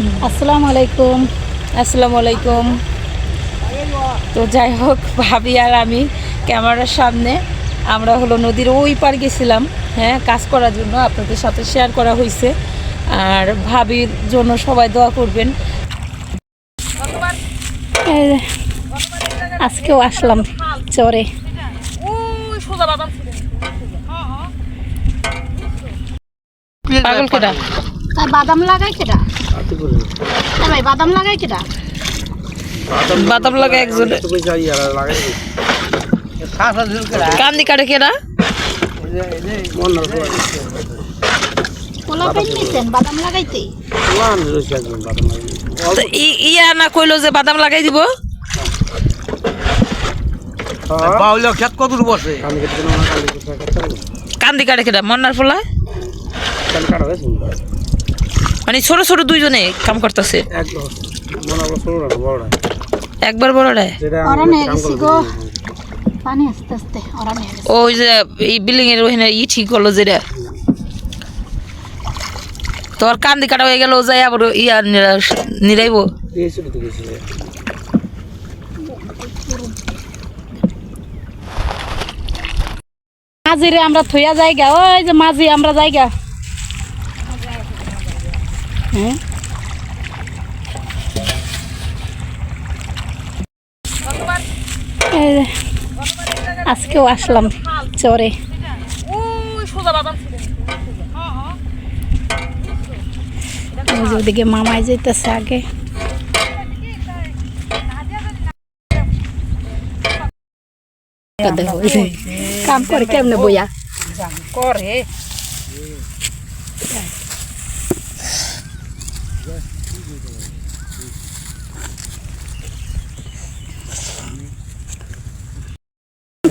আসসালামু আলাইকুম আসসালামু আলাইকুম তো যাই হোক ভাবি আর আমি ক্যামেরার সামনে আমরা হলো নদীর ওই পার গেছিলাম হ্যাঁ কাজ করার জন্য আপনাদের সাথে শেয়ার করা হয়েছে আর ভাবির জন্য সবাই দোয়া করবেন। আজকেও আসলাম চরে। পাগল কেটা তাই বাদাম লাগাই কেডা? তাই ভাই বাদাম লাগাই কেডা? বাতাম লাগা একজনে। কান্দি কাটে কেনা পোলা পেন নিছেন? বাদাম লাগাইতে? তো ই- ইয়া না কইলো যে বাদাম লাগাই দিব। বাউলে খেত কত বসে কান্দি কাটে কেটা মন্নার ফলা মানে ছোট ছোট দুইজনে কাম করতেছে। একবার বড়টায় ওই যে এই বিল্ডিং এর ওখানে ই ঠিক করল যেটা। তোর কান্দি কাটা হয়ে গেল যাই আবার ইয়া নিরা- নিরাইব। মাঝিরে আমরা থইয়া যাইগা ওই যে মাঝি আমরা যাইগা। হ্যাঁ আজকেও আসলাম চরে ওদিকে মামাই যাইতেছে আগে। কাম করে কেমনে বইয়া? করে?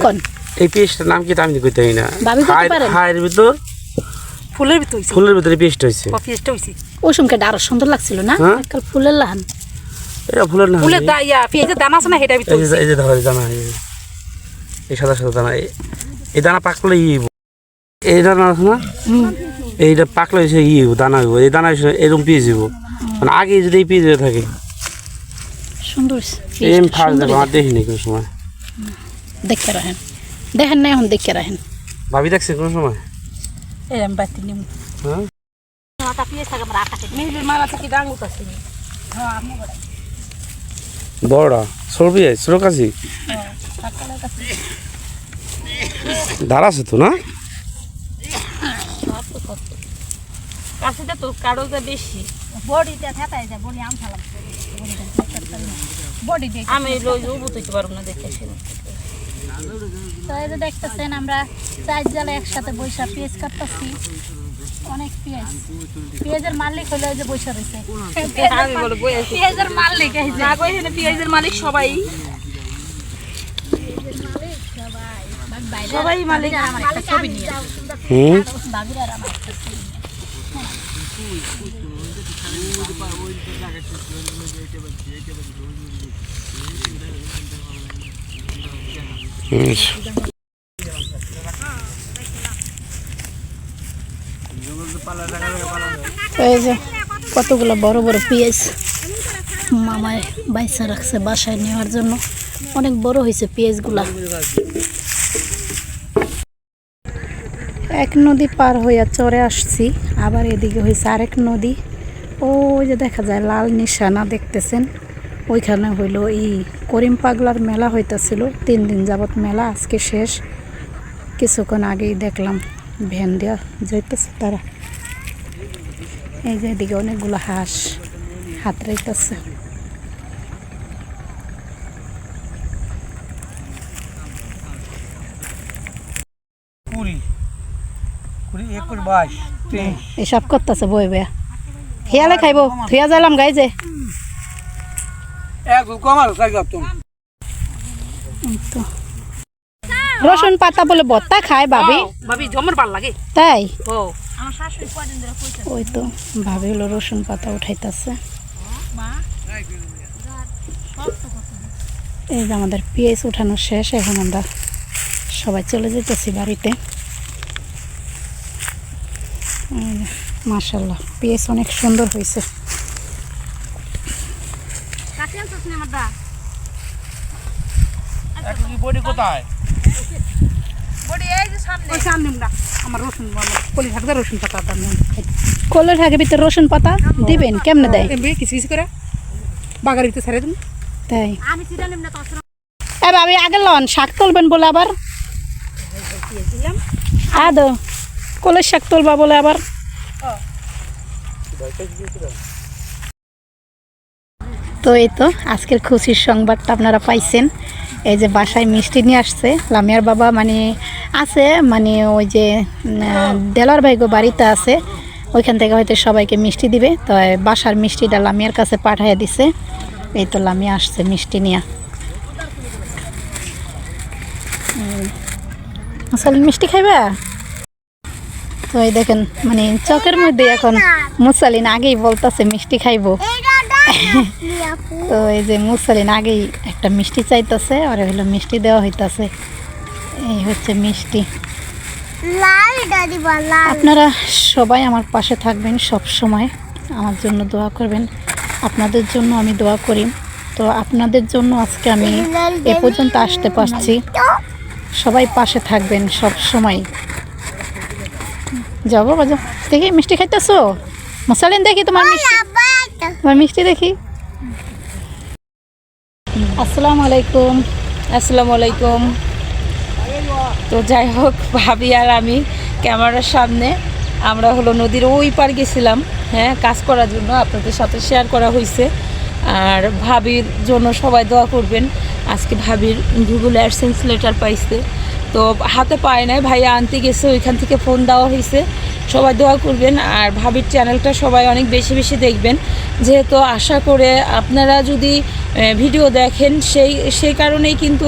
কোন? এই পেস্টটার নাম কি তা আমি কইতে না। ভাবি কইতে হায়- পারেন? হায়ের ভিতর ফুলের ভিতর হইছে? ফুলের ভিতরে পেস্ট হয়েছে অফিসটা হইছে। ওই সমকে আরও সুন্দর লাগছিল না? হ্যাঁ? কাল ফুলের লাহান। এটা ফুলের না ফুলের দা ইয়া পেঁয়াজের দানা আছে না সেটা ভিতর এই যে এই দানা এই সাদা সাদা দানা এই- এই দানা পাকলে ই হইবো। এই দানা আছে না? এইটা পাকলে হচ্ছে ই দানা হইব। এই দানা হচ্ছে এরকম পিস হইব। মানে আগে যদি এই পিস হয়ে থাকে। সুন্দর এম ফার্স্ট দেখো আর দেখিনি কোনো সময়। দেখতে রাখেন। দেখেন না এখন দেখতে রাখেন। ভাবি দেখছে কোনো সময়? এরম বাতি নিম হ্যাঁ? মিহিলের মারা থেকে ডাঙ্গুত আছে বড়টা সরবি ছোট কাছি। আছে তো না? কাশিটা তো কারোটা বেশি। বডিটা থাকাই যায় বডি আম ফালাম। বডি আমি লই বুঝতে পারব না দেখে তো এই যে দেখতেছেন আমরা চার জালে একসাথে বৈশা পেঁয়াজ কাটতেছি। অনেক পেঁয়াজ। পেঁয়াজের মালিক হলো ওই যে বৈশা রয়েছে পেঁয়াজের মালিক এই যে। না এখানে পেঁয়াজের মালিক সবাই। সবাই মালিক। ছবি নিয়ে হুম? বাবির আর আমার একটা ছবি নিয়ে। হুম। তো এই যে কতগুলো বড় বড় পেঁয়াজ মামায় বাইসা রাখছে বাসায় নেওয়ার জন্য। অনেক বড় হয়েছে পেঁয়াজগুলা। এক নদী পার হইয়া চরে আসছি, আবার এদিকে হয়েছে আরেক নদী। ওই যে দেখা যায়, লাল নিশানা দেখতেছেন। ওইখানে হইল এই করিম পাগলার মেলা হইতাছিল তিন দিন যাবত মেলা আজকে শেষ। কিছুক্ষণ আগেই দেখলাম ভ্যান দেওয়া যাইতেছে তারা। এই যে এদিকে অনেকগুলো হাঁস হাত রাইতেছে কুড়ি কুড়ি একুশ বাইশ তেইশ। এসব করতেছে বই বেয়া হিয়ালে খাইব থুয়া যাইলাম গাই যে এক কমাল সাইকেল তুমি এই তো। রসুন পাতা বলে বত্তা খায় ভাবি। ভাবি জমর ভালো লাগে। তাই? ও। ওই তো ভাবি হলো রসুন পাতা উঠাইতেছে। এই যে আমাদের পেঁয়াজ উঠানো শেষ এখন আমরা সবাই চলে যেতেছি বাড়িতে। মাশাল্লাহ পেঁয়াজ অনেক সুন্দর হয়েছে বডি কোথায়? ওই সামনে না আমার রসুন আমার কলি থাকবে রসুন পাতা দাম কলের থাকে ভিতরে রসুন পাতা। দিবেন কেমনে দেয়? এমবি কিছু কিছু করে। বাগার ভিতরে ছেড়ে দিন তাই। এ ভাবি আগে লন শাক তুলবেন বলে আবার। আদো কলের শাক তুলবা বলে আবার। তো এই তো, আজকের খুশির সংবাদটা আপনারা পাইছেন। এই যে বাসায় মিষ্টি নিয়ে আসছে, লামিয়ার বাবা মানে আছে মানে ওই যে দেলার ভাইগো বাড়িতে আছে, ওইখান থেকে হয়তো সবাইকে মিষ্টি দিবে, তো বাসার মিষ্টিটা লামিয়ার কাছে পাঠিয়ে দিছে। এই তো লামিয়া আসছে মিষ্টি নিয়ে। আসলে মিষ্টি খাইবা? তো এই দেখেন মানে চকের মধ্যে এখন মুসালিন আগেই বলতেছে মিষ্টি খাইবো। তো এই যে মুসালিন আগেই একটা মিষ্টি চাইতেছে আর হলো মিষ্টি দেওয়া হইতাছে। এই হচ্ছে মিষ্টি। আপনারা সবাই আমার পাশে থাকবেন সব সময়। আমার জন্য দোয়া করবেন। আপনাদের জন্য আমি দোয়া করি। তো আপনাদের জন্য আজকে আমি এ পর্যন্ত আসতে পারছি। সবাই পাশে থাকবেন সব সময়। যাব বাজা। দেখি মিষ্টি খাইতেছো? মশালিন দেখি তোমার মিষ্টি। তোমার মিষ্টি দেখি। আসসালামু আলাইকুম। আসসালামু আলাইকুম। তো যাই হোক, ভাবি আর আমি ক্যামেরার সামনে আমরা হলো নদীর ওই পার গেছিলাম হ্যাঁ কাজ করার জন্য আপনাদের সাথে শেয়ার করা হয়েছে আর ভাবির জন্য সবাই দোয়া করবেন, আজকে ভাবির গুগল অ্যাডসেন্স লেটার পাইছে। তো হাতে পায় নাই, ভাইয়া আনতে গেছে, ওইখান থেকে ফোন দেওয়া হয়েছে সবাই দোয়া করবেন, আর ভাবির চ্যানেলটা সবাই অনেক বেশি বেশি দেখবেন। যেহেতু আশা করে আপনারা যদি ভিডিও দেখেন, সেই সেই কারণেই কিন্তু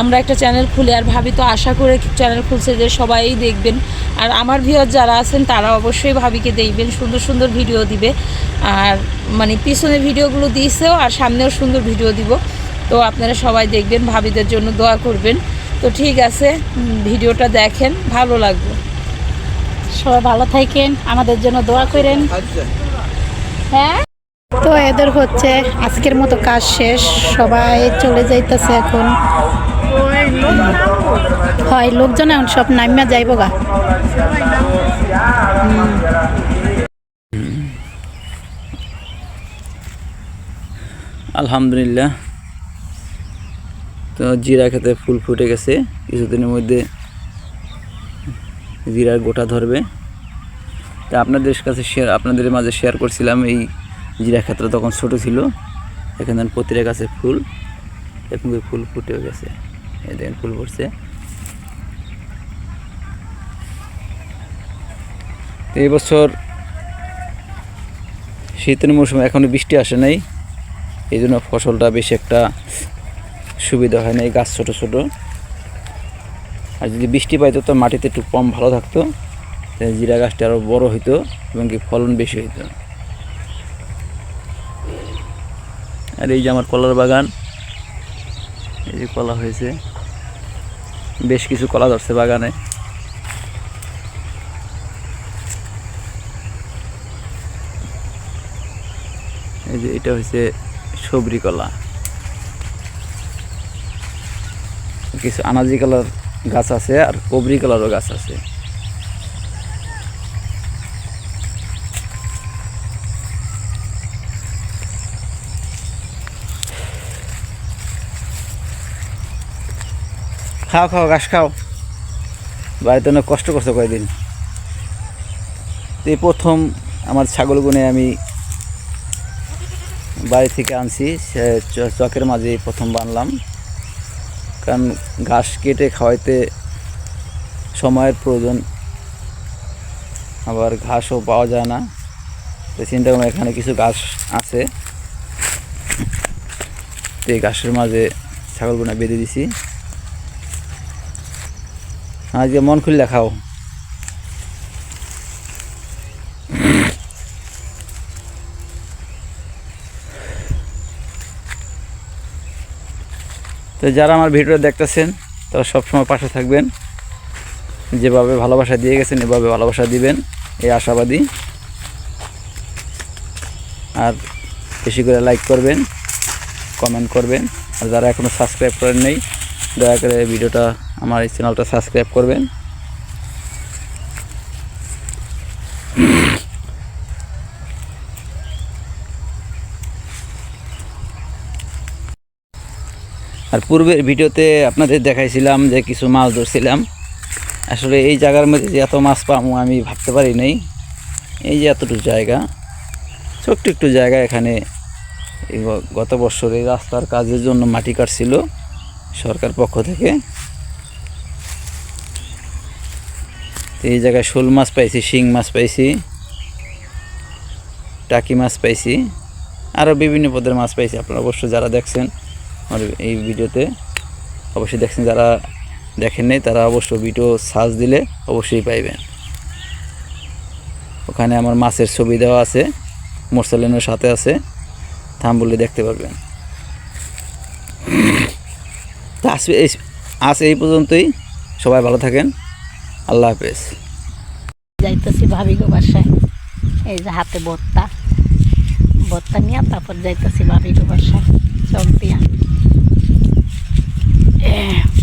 আমরা একটা চ্যানেল খুলে, আর ভাবি তো আশা করে চ্যানেল খুলছে যে সবাই দেখবেন। আর আমার ভিওর যারা আছেন, তারা অবশ্যই ভাবিকে দেখবেন, সুন্দর সুন্দর ভিডিও দিবে। আর মানে পিছনে ভিডিওগুলো দিয়েছেও আর সামনেও সুন্দর ভিডিও দিব। তো আপনারা সবাই দেখবেন, ভাবিদের জন্য দোয়া করবেন। তো ঠিক আছে ভিডিওটা দেখেন ভালো লাগবে। সবাই ভালো থাকেন আমাদের জন্য দোয়া করেন। হ্যাঁ? তো এদের হচ্ছে আজকের মতো কাজ শেষ সবাই চলে যাইতেছে এখন। হয় লোকজন এখন সব নামিয়া যাইব গা। আলহামদুলিল্লাহ। তো জিরা খেতে ফুল ফুটে গেছে। কিছুদিনের মধ্যে জিরার গোটা ধরবে। তা আপনাদের কাছে শেয়ার আপনাদের মাঝে শেয়ার করছিলাম এই জিরা ক্ষেত্র তখন ছোট ছিল। এখানে প্রতিটা গাছে ফুল এখন ফুল ফুটেও গেছে। এই দেখেন ফুল ফুটছে। এই বছর শীতের মৌসুমে এখনও বৃষ্টি আসে নাই। এই জন্য ফসলটা বেশি একটা সুবিধা হয় না এই গাছ ছোটো ছোটো। আর যদি বৃষ্টি পাইতো তো মাটিতে একটু কম ভালো থাকতো তাহলে জিরা গাছটা আরও বড় হইতো এবং কি ফলন বেশি হইতো। আর এই যে আমার কলার বাগান, এই যে কলা হয়েছে। বেশ কিছু কলা ধরছে বাগানে। এই যে এটা হচ্ছে সবরি কলা। কিছু আনাজি কালার গাছ আছে আর কবরি কালারও গাছ আছে। খাও খাও, ঘাস খাও। বাড়িতে অনেক কষ্ট করছ কয়েকদিন এই প্রথম আমার ছাগলগুনে আমি বাড়ি থেকে আনছি, সে চকের মাঝে প্রথম বানলাম। কারণ ঘাস কেটে খাওয়াইতে সময়ের প্রয়োজন। আবার ঘাসও পাওয়া যায় না। তো চিন্তা করলাম এখানে কিছু ঘাস আছে। তো এই ঘাসের মাঝে ছাগলগুনা বেঁধে দিছি। আজকে মন খুললে খাও। তো যারা আমার ভিডিও দেখতেছেন, তারা সবসময় পাশে থাকবেন। যেভাবে ভালোবাসা দিয়ে গেছেন, এভাবে ভালোবাসা দিবেন। এই আশাবাদী। আর বেশি করে লাইক করবেন কমেন্ট করবেন। আর যারা এখনও সাবস্ক্রাইব করেন নেই, দয়া করে ভিডিওটা, আমার এই চ্যানেলটা সাবস্ক্রাইব করবেন। আর পূর্বের ভিডিওতে আপনাদের দেখাইছিলাম যে কিছু মাছ ধরছিলাম। আসলে এই জায়গার মধ্যে যে এত মাছ পাবো আমি ভাবতে পারি নাই। এই যে এতটুকু জায়গা, ছোট্ট একটু জায়গা এখানে গত বছর এই রাস্তার কাজের জন্য মাটি কাটছিল সরকার পক্ষ থেকে। এই জায়গায় শোল মাছ পাইছি, শিং মাছ পাইছি, টাকি মাছ পাইছি আরও বিভিন্ন পদের মাছ পাইছি আপনারা অবশ্যই যারা দেখছেন। আমার এই ভিডিওতে অবশ্যই দেখছেন, যারা দেখেন নাই, তারা অবশ্যই ভিডিও সার্চ দিলে অবশ্যই পাইবেন। ওখানে আমার মাছের ছবি দেওয়া আছে মোরসালিনের সাথে আছে, থাম বলে দেখতে পারবেন। তা আসবে এই, আজ এই পর্যন্তই, সবাই ভালো থাকেন, আল্লাহ হাফেজ। যাইতেছি ভাবি গো বাসায়, এই যে হাতে বত্তা বত্তা নিয়ে তারপর যাইতেছি ভাবি গো বাসায়, চল Yeah.